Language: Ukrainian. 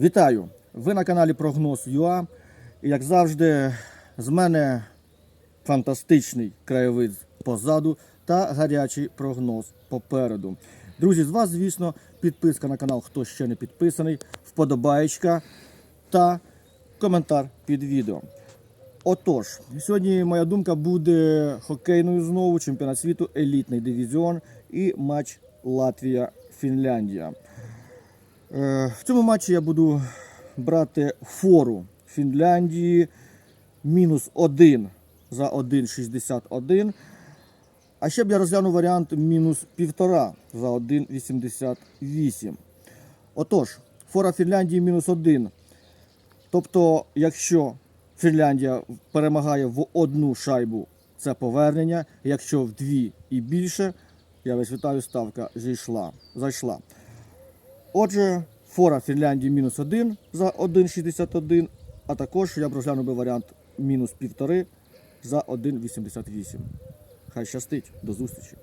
Вітаю! Ви на каналі Прогноз ЮА. І як завжди, з мене фантастичний краєвид позаду та гарячий прогноз попереду. Друзі, з вас, звісно, підписка на канал, хто ще не підписаний, вподобаєчка та коментар під відео. Отож, сьогодні моя думка буде хокейною знову, чемпіонат світу, елітний дивізіон і матч Латвія-Фінляндія. Е, В цьому матчі я буду брати фору Фінляндії мінус 1 за 1,61. А ще б я розглянув варіант мінус 1,5 за 1,88. Отож, фора Фінляндії мінус 1. Тобто, якщо Фінляндія перемагає в одну шайбу, це повернення. Якщо в дві і більше, я вас вітаю, ставка зійшла, зайшла. Отже, фора Фінляндії мінус 1 за 1,61, а також я б розглянув би варіант мінус 1,5 за 1,88. Хай щастить, до зустрічі.